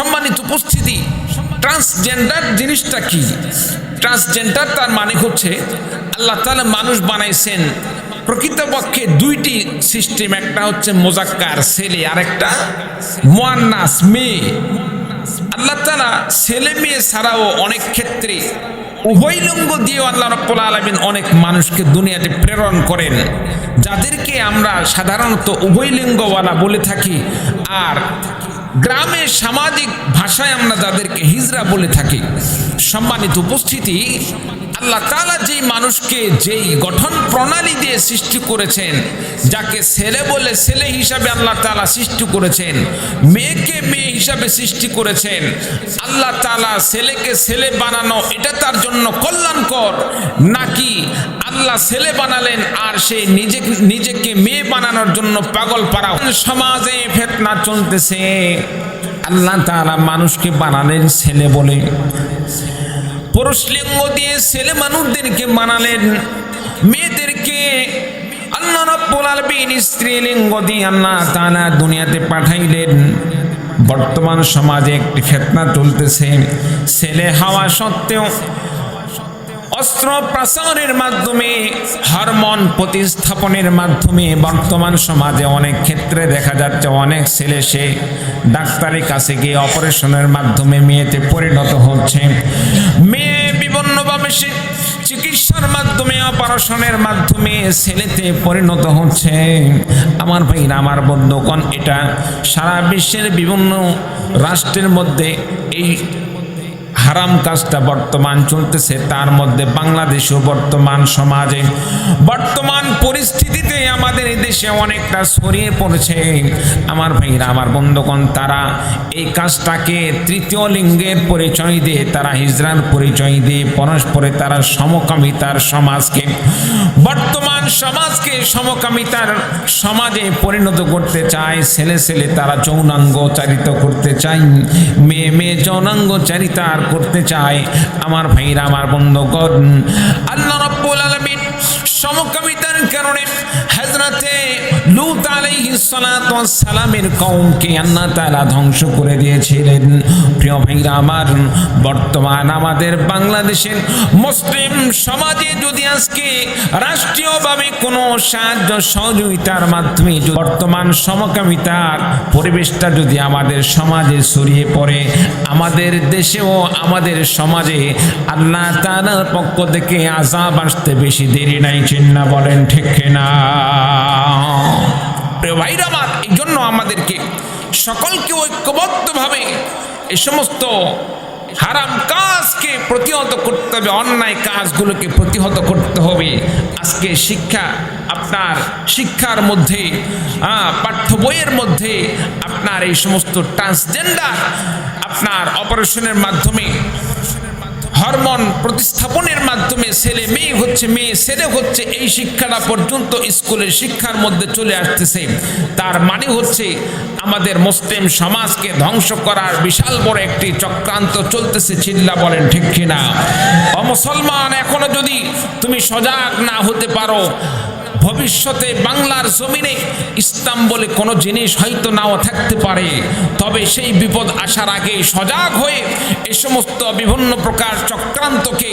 সম্মানিত উপস্থিতি ট্রান্সজেন্ডার জিনিসটা কি? ট্রান্সজেন্ডার তার মানে হচ্ছে আল্লাহ তাআলা মানুষ বানাইছেন প্রকৃতপক্ষে দুইটি সিস্টেম একটা হচ্ছে মোজাক্কার ছেলে আর একটা মোয়ান্নাস মেয়ে। আল্লাহ তাআলা ছেলে মেয়ে ছাড়াও অনেক ক্ষেত্রে উভয় লিঙ্গ আল্লাহ রব্বুল আলমিন অনেক মানুষকে দুনিয়াতে প্রেরণ করেন। যাদেরকে আমরা সাধারণত উভয় লিঙ্গওয়ালা বলে থাকি। আর গ্রামে সামাজিক ভাষায় আমরা যাদেরকে হিজরা বলে থাকি। সম্মানিত উপস্থিতি আল্লাহ তালা যেই মানুষকে যেই গঠন প্রণালী দিয়ে সৃষ্টি করেছেন, যাকে ছেলে বলে ছেলে হিসাবে আল্লাহ তালা সৃষ্টি করেছেন, মেয়েকে মেয়ে হিসাবে সৃষ্টি করেছেন, আল্লাহ তালা ছেলেকে ছেলে বানানো, এটা তার জন্য কল্যাণকর। নাকি আল্লাহ ছেলে বানালেন আর সে নিজে, নিজেকে মেয়ে বানানোর জন্য পাগল পারা সমাজে ফেতনা চলতেছে? আল্লাহ তালা মানুষকে বানালেন ছেলে বলে। পুরুষ লিঙ্গ দিয়ে ছেলে মানুষদেরকে মানালেন, মেয়েদেরকে আল্লাহ রব্বুল আলামিন স্ত্রী লিঙ্গ দিয়ে আল্লাহ তাআলা দুনিয়াতে পাঠাইলেন। বর্তমান সমাজে একটি ফেতনা চলতেছে, ছেলে হওয়া সত্ত্বেও অস্ত্র প্রসারের মাধ্যমে, হরমোন প্রতিস্থাপনের মাধ্যমে বর্তমান সমাজে অনেক ক্ষেত্রে দেখা যাচ্ছে অনেক ছেলে সে ডাক্তারের কাছে গিয়ে অপারেশনের মাধ্যমে মেয়েতে পরিণত হচ্ছে। মেয়ে বিভিন্নভাবে সে চিকিৎসার মাধ্যমে, অপারেশনের মাধ্যমে ছেলেতে পরিণত হচ্ছে। আমার ভাইরা, আমার বন্ধুগণ, এটা সারা বিশ্বের বিভিন্ন রাষ্ট্রের মধ্যে এই হারাম কাজটা বর্তমান চলতেছে, তার মধ্যে বাংলাদেশও বর্তমান সমাজে। বর্তমান পরিস্থিতিতে আমাদের দেশে অনেকটা ছড়িয়ে পড়েছে। আমার ভাইরা, আমার বন্ধুগণ, তারা এই কাজটাকে তৃতীয় লিঙ্গের পরিচয় দিয়ে, তারা হিজরার পরিচয় দিয়ে, পরস্পরে তারা সমকামিতার সমাজকে, বর্তমান সমাজকে সমকামিতার সমাজে পরিণত করতে চায়। ছেলে ছেলে তারা যৌনাঙ্গ চারিত করতে চায়। মেয়ে মেয়ে যৌনাঙ্গ চারিতার করতে চায়। আমার ভাইরা আমার বন্ধুগণ আল্লাহ রব্বুল আলামিন সমকামিতার কারণে হযরতে লূত সালামের কওমকে আল্লাহ তাআলা ধ্বংস করে দিয়েছিলেন। প্রিয় ভাইরা আমার, বর্তমান আমাদের বাংলাদেশের মুসলিম সমাজে যদি আজকে রাষ্ট্রীয়ভাবে কোনো সাহায্য সহযোগিতার মাধ্যমে বর্তমান সমকামিতার পরিবেশটা যদি আমাদের সমাজে ছড়িয়ে পড়ে, আমাদের দেশেও আমাদের সমাজে আল্লাহ তাআলার পক্ষ থেকে আজাব আসতে বেশি দেরি নাই চিন্না বলেন ঠিক না প্রিয় ভাইরা আমার এই জন্য আমাদেরকে সকলকে ঐক্যবদ্ধভাবে এই সমস্ত হারাম কাজকে প্রতিহত করতে হবে অন্যায় কাজগুলোকে প্রতিহত করতে হবে। আজকে শিক্ষা আপনার শিক্ষার মধ্যে আহ, পাঠ্য বইয়ের মধ্যে আপনার এই সমস্ত ট্রান্সজেন্ডার আপনার অপারেশনের মাধ্যমে হরমোন প্রতিস্থাপনের মাধ্যমে ছেলে মেয়ে হচ্ছে মেয়ে, ছেলে হচ্ছে এই শিক্ষাটা পর্যন্ত স্কুলের শিক্ষার মধ্যে চলে আসতেছে। তার মানে হচ্ছে আমাদের মুসলিম সমাজকে ধ্বংস করার বিশাল বড় একটি চক্রান্ত চলতেছে, চিল্লা বলেন ঠিক কিনা? অমুসলমান এখনও যদি তুমি সজাগ না হতে পারো ভবিষ্যতে বাংলার জমিনে ইসলাম বলে কোনো জিনিস হয়তো নাও থাকতে পারে। তবে সেই বিপদ আসার আগে সজাগ হয়ে এ সমস্ত বিভিন্ন প্রকার চক্রান্তকে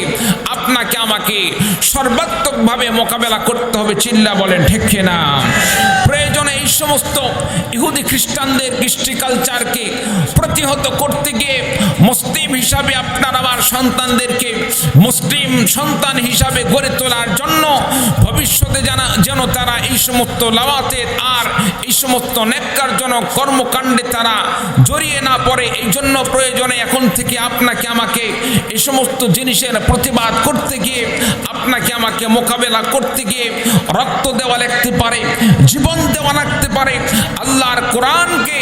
আপনাকে আমাকে সর্বাত্মকভাবে মোকাবেলা করতে হবে চিল্লা বলেন, ঠিক না প্রয়োজনে এই সমস্ত ইহুদি খ্রিস্টানদের কৃষ্টি কালচারকে প্রতিহত করতে গিয়ে মুসলিম হিসাবে আপনার আমার সন্তানদেরকে মুসলিম সন্তান হিসাবে গড়ে তোলার জন্য ভবিষ্যতে জানা যেন তারা এই সমস্ত লাওয়াতের আর এই সমস্ত নেককারজনক কর্মকাণ্ডে তারা জড়িয়ে না পড়ে, এই জন্য প্রয়োজনে এখন থেকে আপনাকে আমাকে এই সমস্ত জিনিসের প্রতিবাদ করতে গিয়ে, আপনাকে আমাকে মোকাবেলা করতে গিয়ে রক্ত দেওয়া লাগতে পারে, জীবন দেওয়া লাগতে পারে। আল্লাহর কোরআনকে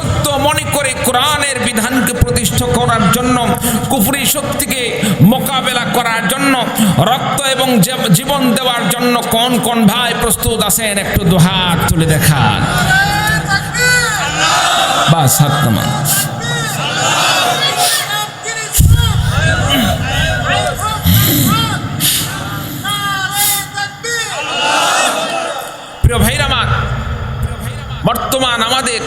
সত্য মনে করে কোরআনের বিধানকে প্রতিষ্ঠা করার জন্য, কুফরি শক্তিকে মোকাবেলা করার জন্য, রক্ত এবং জীবন দেওয়ার জন্য কোন কোন ভাই প্রস্তুত আছেন একটু দুহাত তুলে দেখান। বাস, হাত নামান। প্রিয় ভাইরা বর্তমান আমাদের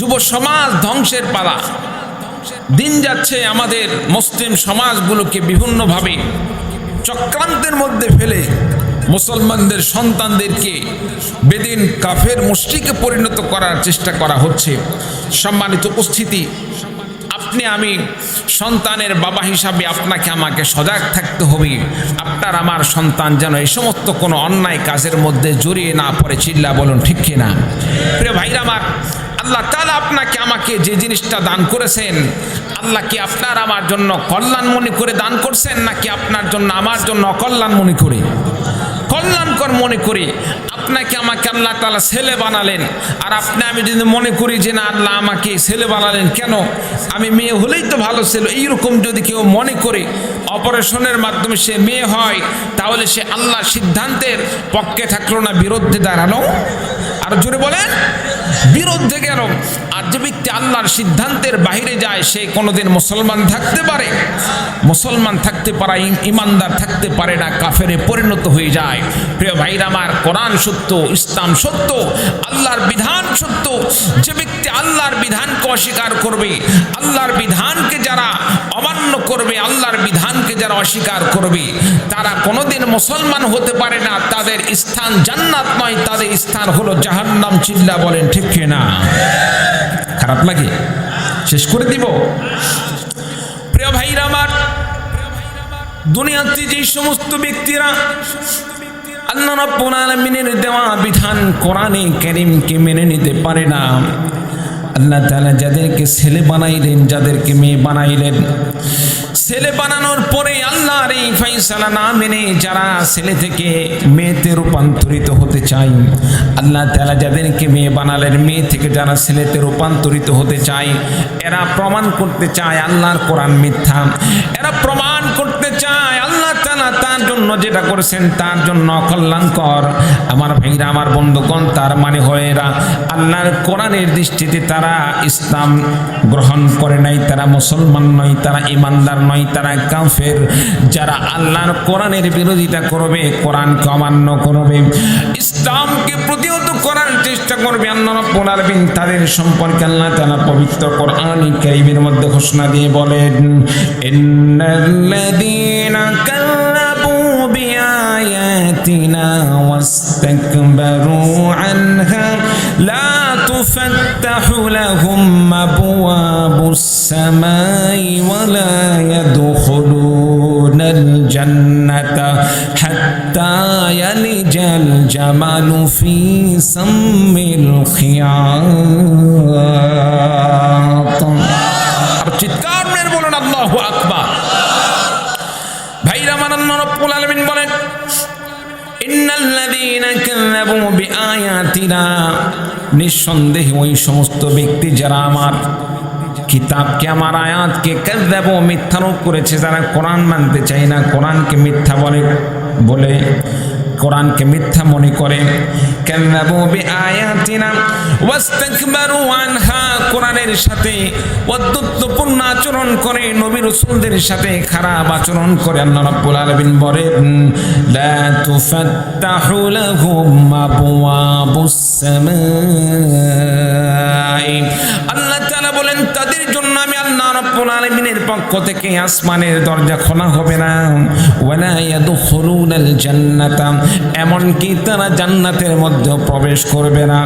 যুব সমাজ ধ্বংসের পালা। দিন যাচ্ছে আমাদের মুসলিম সমাজগুলোকে বিভিন্নভাবে চক্রান্তের মধ্যে ফেলে মুসলমানদের সন্তানদেরকে বেদিন কাফের মুষ্টিকে পরিণত করার চেষ্টা করা হচ্ছে। সম্মানিত উপস্থিতি, আপনি আমি সন্তানের বাবা হিসাবে আপনাকে আমাকে সজাগ থাকতে হবে। আপনার আমার সন্তান যেন এই সমস্ত কোনো অন্যায় কাজের মধ্যে জড়িয়ে না পড়ে, চিল্লা বলুন ঠিক কিনা? প্রিয় ভাইরা আমার আল্লাহ তালা আপনাকে আমাকে যে জিনিসটা দান করেছেন, আল্লাহ কি আপনার আমার জন্য কল্যাণ মনে করে দান করছেন, নাকি আপনার জন্য আমার জন্য অকল্যাণ মনে করে? কল্যাণকর মনে করে আপনাকে আমাকে আল্লাহ তালা ছেলে বানালেন। আর আপনি, আমি যদি মনে করি যে না, আল্লাহ আমাকে ছেলে বানালেন কেন? আমি মেয়ে হলেই তো ভালো ছিল। এইরকম যদি কেউ মনে করে অপারেশনের মাধ্যমে সে মেয়ে হয়, তাহলে সে আল্লাহ সিদ্ধান্তের পক্ষে থাকল না, বিরুদ্ধে দাঁড়াল। আর জোরে বলেন। বিরুদ্ধে গেল আর। যে ব্যক্তি আল্লাহর সিদ্ধান্তের বাইরে যায়, সে কোনোদিন মুসলমান থাকতে পারে। মুসলমান থাকতে পারা ইম- ইমানদার থাকতে পারে না, কাফেরে পরিণত হয়ে যায়। প্রিয় ভাইরা আমার, কোরআন সত্য, ইসলাম সত্য, আল্লাহর বিধান সত্য। যে ব্যক্তি আল্লাহর বিধানকে অস্বীকার করবে, আল্লাহর বিধানকে যারা অমান্য করবে, আল্লাহর বিধানকে যারা অস্বীকার করবে, তারা কোনোদিন মুসলমান হতে পারে না, তাদের স্থান জান্নাত নয় তাদের স্থান হলো জাহান্নাম চিল্লা বলেন, ঠিক না? খারাপ লাগে? শেষ করে দিব। প্রিয় ভাইরা আমার, দুনিয়াতে যে সমস্ত ব্যক্তিরা আল্লাহ রাব্বুল আলামিনের দেওয়া বিধান কোরআনে কারীমকে মেনে নিতে পারে না আল্লাহ তাআলা যাদেরকে ছেলে বানাইলেন, যাদেরকে মেয়ে বানাইলেন। ছেলে বানানোর পরে আল্লাহর এই ফাইসালা না মেনে যারা ছেলে থেকে মেয়েতে রূপান্তরিত হতে চায়, আল্লাহ তাআলা যাদেরকে মেয়ে বানালেন, মেয়ে থেকে যারা ছেলেতে রূপান্তরিত হতে চায়, এরা প্রমাণ করতে চায় আল্লাহর কোরআন মিথ্যা। এরা প্রমাণ জন্য যেটা করেছেন, তার জন্য কল্যাণকর। আমার ভাইরা, আমার বন্ধুগণ, তার মানে হয় এরা আল্লাহর কোরআনের দৃষ্টিতে তারা ইসলাম গ্রহণ করে নাই, তারা মুসলমান নয়, তারা ইমানদার নয়, তারা কাফের। যারা আল্লাহর কোরআনের বিরোধিতা করবে, কোরআনকে অমান্য করবে, ইসলামকে প্রতিহত করার চেষ্টা করবে, আল্লাহ আলামিন তাদের সম্পর্কে আল্লাহ তারা পবিত্র কোরআন কারীমের মধ্যে ঘোষণা দিয়ে বলেন, ইন্নাল্লাযীনা কাল্লাবু বিআয়াতিনা ওয়াস্তাকবারু আনহা লা তুফাত্তাহু লাহুম আবওয়াবুস সামাই ওয়ালা ইয়াদখুলুনাল জান্নাতা হাত্তা ইয়ালিজাল জামালু ফি সাম্মিল নিঃসন্দেহে ওই সমস্ত ব্যক্তি যারা আমার কিতাবকে, আমার আয়াতকে কাযাব মিথ্যারোপ করেছে, যারা কোরআন মানতে চায় না, কোরআনকে মিথ্যা বলে বলে কোরআনকে মিথ্যা মনে করে। আনহা, কোরআনের সাথে অদ্যুত্বপূর্ণ আচরণ করে, নবী রাসূলদের সাথে খারাপ আচরণ করে, আল্লাহ রাব্বুল বলেন রাব্বুল পক্ষ থেকে আসমানের দরজা খোলা হবে না। ওয়ালা ইয়াদখুলুনাল জান্নাতা, এমনকি তারা জান্নাতের মধ্যে প্রবেশ করবে না।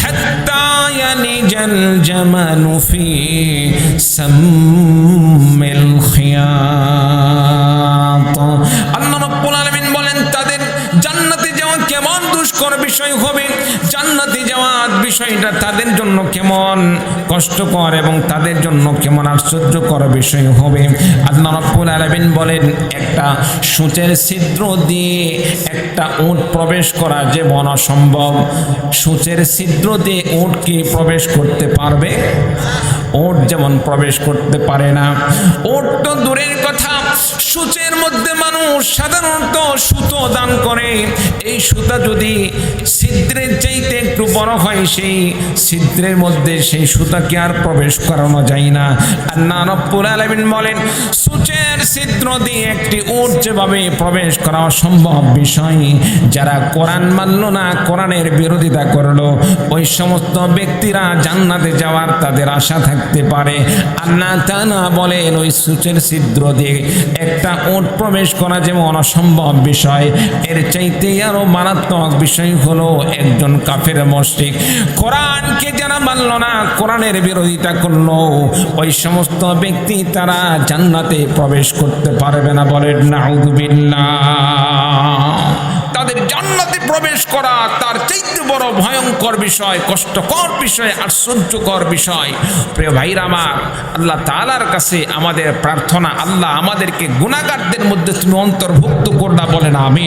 হাত্তা ইয়ালিজাল জামালু ফি দুষ্কর বিষয় হবে। জান্নাতে যাওয়ার বিষয়টা তাদের জন্য কেমন কষ্টকর এবং তাদের জন্য কেমন আশ্চর্যকর বিষয় হবে। আল্লাহ রাব্বুল আলামিন বলেন, একটা সূচের ছিদ্র দিয়ে একটা উট প্রবেশ করা যেমন অসম্ভব। সূচের ছিদ্র দিয়ে উট কি প্রবেশ করতে পারবে? ওট যেমন প্রবেশ করতে পারে না। ওট তো দূরের কথা সূচের মধ্যে মানুষ সাধারণত সুতো দান করে। এই সুতা যদি ছিদ্রের চাইতে একটু বড় হয়, সেই ছিদ্রের মধ্যে সেই সুতাকে আর প্রবেশ করানো যায় না। আর না রব্বুল আলমিন বলেন, সূচের ছিদ্র দিয়ে একটি উট যেভাবে প্রবেশ করা অসম্ভব বিষয়, যারা কোরআন মানল না, কোরআনের বিরোধিতা করল, ওই সমস্ত ব্যক্তিরা জান্নাতে যাওয়ার তাদের আশা থাকতে পারে। আর আল্লাহ তাআলা বলেন, ওই সূচের ছিদ্র দিয়ে একটা উট প্রবেশ করা যেমন অসম্ভব বিষয়। এর চাইতে আরও মারাত্মক বিষয় হলো একজন কাফের মস্তিক কোরআনকে যারা মানল না, কোরআনের বিরোধিতা করল, ওই সমস্ত ব্যক্তি তারা জান্নাতে প্রবেশ করতে পারবে না বলেন নাউদুবিল্লাহ প্রবেশ করা তার চাইতে বড় ভয়ঙ্কর বিষয়, কষ্টকর বিষয় আর আশ্চর্যকর বিষয়। প্রিয় ভাইরা আমার, আল্লাহ তালার কাছে আমাদের প্রার্থনা, আল্লাহ আমাদেরকে গুণাগারদের মধ্যে তুমি অন্তর্ভুক্ত করলা বলেন আমি